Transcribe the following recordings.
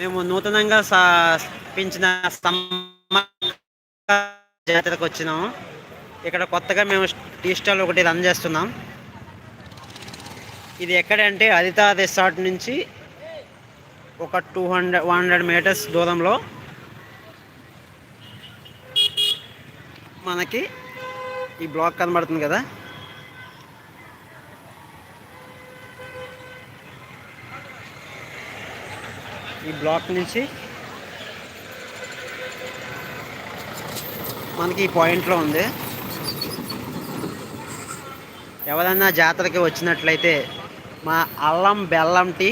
మేము నూతనంగా పెంచిన జాతరకు వచ్చినాము ఇక్కడ కొత్తగా మేము టీ స్టాల్ ఒకటి రన్ చేస్తున్నాం. ఇది ఎక్కడంటే అదితా రిసార్ట్ నుంచి ఒక two hundred one hundred metres దూరంలో మనకి ఈ బ్లాక్ కనబడుతుంది కదా. ఈ బ్లాక్ నుంచి మనకి ఈ పాయింట్లో ఉంది. ఎవరైనా జాతరకి వచ్చినట్లయితే మా అల్లం బెల్లం టీ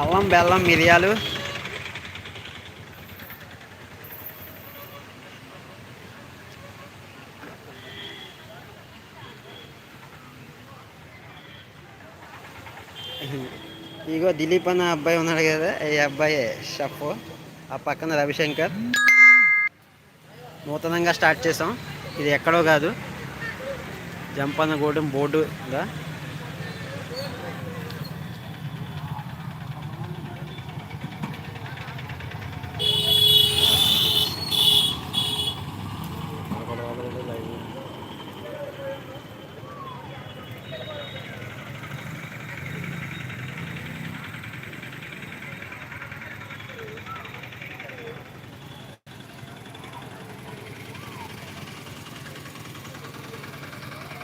అల్లం బెల్లం మిరియాలు ఇగో దిలీప్ అన్న అబ్బాయి ఉన్నాడు కదా ఈ అబ్బాయి షఫ్. ఆ పక్కన రవిశంకర్. నూతనంగా స్టార్ట్ చేసాం. ఇది ఎక్కడో కాదు. Jampanna Gudem board